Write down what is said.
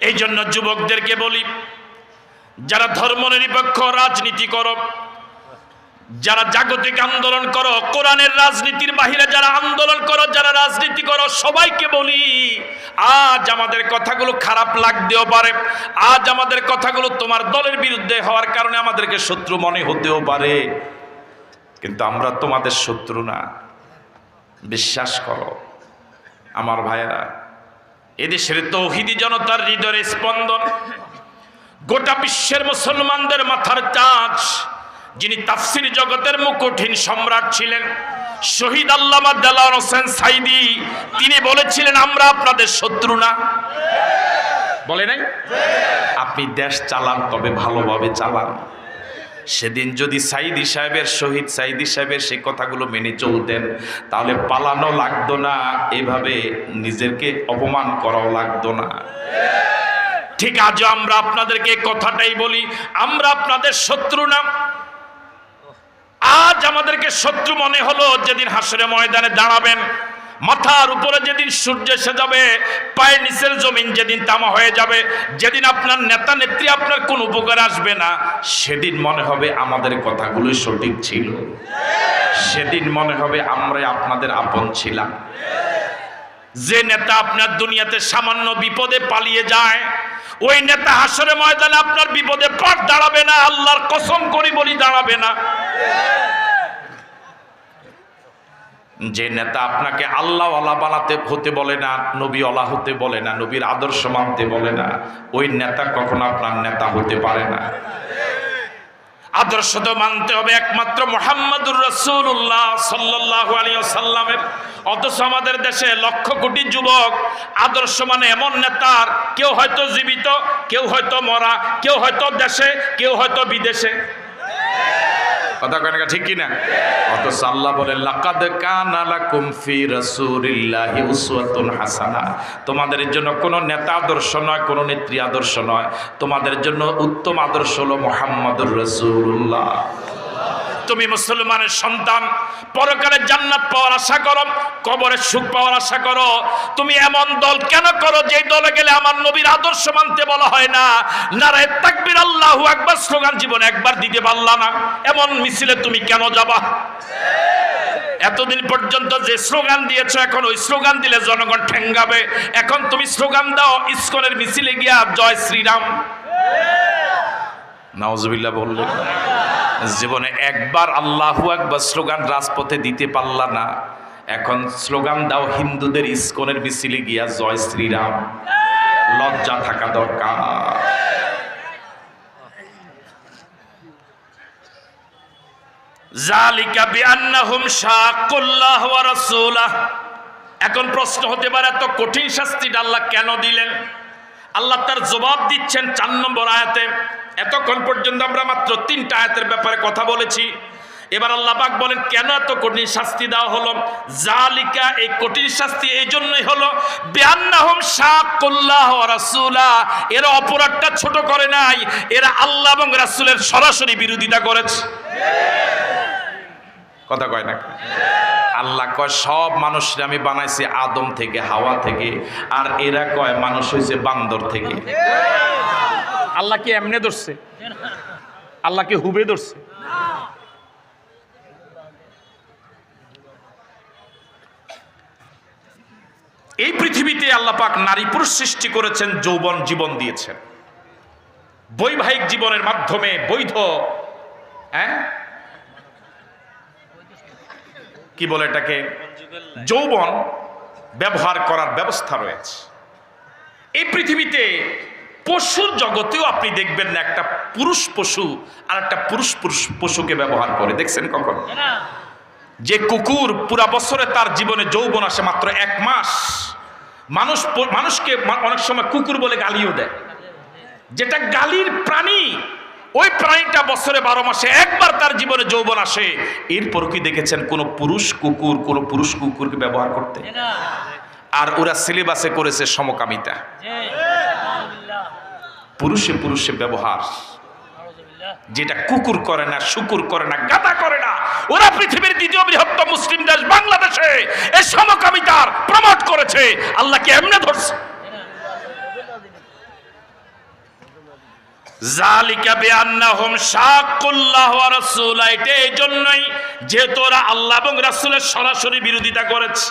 এই জন্য যুবকদেরকে বলি, যারা ধর্মনিরপেক্ষ রাজনীতি করো, যারা জাগতিক আন্দোলন করো, কোরআনের রাজনীতির বাহিরে যারা আন্দোলন করো, যারা রাজনীতি করো, সবাইকে বলি, আজ আমাদের কথাগুলো খারাপ লাগতেও পারে, আজ আমাদের কথাগুলো তোমার দলের বিরুদ্ধে হওয়ার কারণে আমাদেরকে শত্রু মনে হতেও পারে। কিন্তু আমরা তোমাদের শত্রু না। বিশ্বাস করো, আমার ভাইয়েরা এদেশের তৌহিদি জনতার হৃদয়ের স্পন্দন। গোটা বিশ্বের মুসলমানদের মাথার চাঁচ যিনি তাফসির জগতের মুকুটহীন সম্রাট ছিলেন, শহীদ আল্লামা দেলার হোসেন সাইদি, তিনি বলেছিলেন, আমরা আপনাদের শত্রু না। বলে নাই? আপনি দেশ চালান, তবে ভালোভাবে চালান। সেদিন যদি সাইদি সাহেবের শহীদ সাইদি সাহেবের সেই কথাগুলো মেনে চলতেন, তাহলে পালানো লাগতো না, এভাবে নিজেকে অপমান করাও লাগতো না। ঠিক আজও আমরা আপনাদেরকে কথাটাই বলি, আমরা আপনাদের শত্রু না। আজ আমাদেরকে শত্রু মনে হলো, যেদিন হাসরে ময়দানে দাঁড়াবেন মাথার উপরে যেদিন সূর্য এসে যাবে, পায়ের নিচের জমিন যেদিন তামা হয়ে যাবে, যেদিন আপনার নেতা নেত্রী আপনার কোন উপকার আসবে না, সেদিন মনে হবে আমাদের কথাগুলোই সঠিক ছিল। সেদিন মনে হবে আমরা আপনাদের আপন ছিলাম। যে নেতা আপনার দুনিয়াতে সামান্য বিপদে পালিয়ে যায়, ওই নেতা হাসরে ময়দানে আপনার বিপদে পাঠ দাঁড়াবে না, আল্লাহর কসম করি বলি দাঁড়াবে না। যে নেতা আপনাকে আল্লাহ আল্লাহ বানাতে হতে বলে না নবী অলা হতে বলে না, নবীর আদর্শ মানতে বলে না, ওই নেতা কখনো আপনার নেতা হতে পারে না। আদর্শ তো মানতে হবে একমাত্র মোহাম্মদুর রসুল্লাহ সাল্লাহ আলিয়া সাল্লামের অথচ আমাদের দেশে লক্ষ কোটি যুবক আদর্শ মানে এমন নেতার, কেউ হয়তো জীবিত, কেউ হয়তো মরা, কেউ হয়তো দেশে, কেউ হয়তো বিদেশে। কথা কয় না ঠিক কি না সাল্লাহ বলে, লাকাদ কানা লাকুম ফি রাসূলিল্লাহি উসওয়াতুন হাসানা। তোমাদের জন্য কোনো নেতা আদর্শ নয়, কোনো নেত্রী আদর্শ নয়। তোমাদের জন্য উত্তম আদর্শ হলো মুহাম্মাদুর রাসূলুল্লাহ। তুমি মুসলমানের সন্তান, পরকালে জান্নাত পাওয়ার আশা করো, কবরের সুখ পাওয়ার আশা করো। তুমি এমন দল কেন করো যে দলে গেলে আমার নবীর আদর্শ মানতে বলা হয় না? নারায় তাকবির আল্লাহু আকবার স্লোগান জীবনে একবার দিতে পারলা না। এমন মিছিলে তুমি কেন যাবা? এতদিন পর্যন্ত যে স্লোগান দিয়েছ, এখন ওই স্লোগান দিলে জনগণ ঠেঙ্গাবে। এখন তুমি স্লোগান দাও, ইসকনের মিছিলে গিয়া জয় শ্রীরাম। নাওজবিল্লাহ বললেন জীবনে একবার আল্লাহু একবার স্লোগান রাজপথে দিতে পারলা না। এখন স্লোগান দাও হিন্দুদের ইস্কনের মিছিলে গিয়া, জয় শ্রীরাম। লজ্জা থাকা দরকার। এখন প্রশ্ন হতে পারে, এত কঠিন শাস্তিটা আল্লাহ কেন দিলেন? আল্লাহ তার জবাব দিচ্ছেন চার নম্বর আয়াতে। এতক্ষণ পর্যন্ত আমরা মাত্র তিনটা আয়াতের ব্যাপারে কথা বলেছি। এবার আল্লাহ পাক বলেন, কেন এত কঠিন শাস্তি দেওয়া হলো? জালিকা এই কঠিন শাস্তি এই জন্যই হলো, বেআন্নাহুম শাকুল্লাহ রাসূলা। এরা অপরাধটা ছোট করে নাই, এরা আল্লাহ এবং রাসূলের সরাসরি বিরোধিতা করেছে। কথা কয় না? আল্লাহ কয়, সব মানুষরা আমি বানাইছি আদম থেকে, হাওয়া থেকে, আর এরা কয়, মানুষ হয়েছে বান্দর থেকে। আল্লাহ কি এমনে ধরছে? আল্লাহ কি হুবে ধরছে? এই পৃথিবীতে আল্লাহ পাক নারী পুরুষ সৃষ্টি করেছেন, যৌবন জীবন দিয়েছেন। বৈবাহিক জীবনের মাধ্যমে বৈধ হ্যাঁ? কি বলে এটাকে? যৌবন ব্যবহার করার ব্যবস্থা রয়েছে। এই পৃথিবীতে পশুর জগতেও আপনি দেখবেন না একটা পুরুষ পশু আর একটা পুরুষ পুরুষ পশুকে ব্যবহার করে। দেখছেন কখন যে কুকুর পুরা বছরে তার জীবনে যৌবন আসে মাত্র এক মাস, মানুষ মানুষকে অনেক সময় কুকুর বলে গালিও দেয়। যেটা গালির প্রাণী ওই প্রাণীটা বছরে বারো মাসে একবার তার জীবনে যৌবন আসে। এরপর কি দেখেছেন? কোনো পুরুষ কুকুর কোনো পুরুষ কুকুরকে ব্যবহার করতে। আর ওরা সিলেবাসে করেছে সমকামিতা। পুরুষে পুরুষে ব্যবহার। যেটা কুকুর করে না শুকুর করে না গাদা করে না ওরা পৃথিবীর দ্বিতীয় বৃহত্তম মুসলিম দেশ বাংলাদেশে এই সমকামিতার প্রমোট করেছে। আল্লাহকে এমনে ধরছে? জালিকা এটা এই জন্যই আল্লাহ এবং রাসূলের সরাসরি বিরোধিতা করেছে।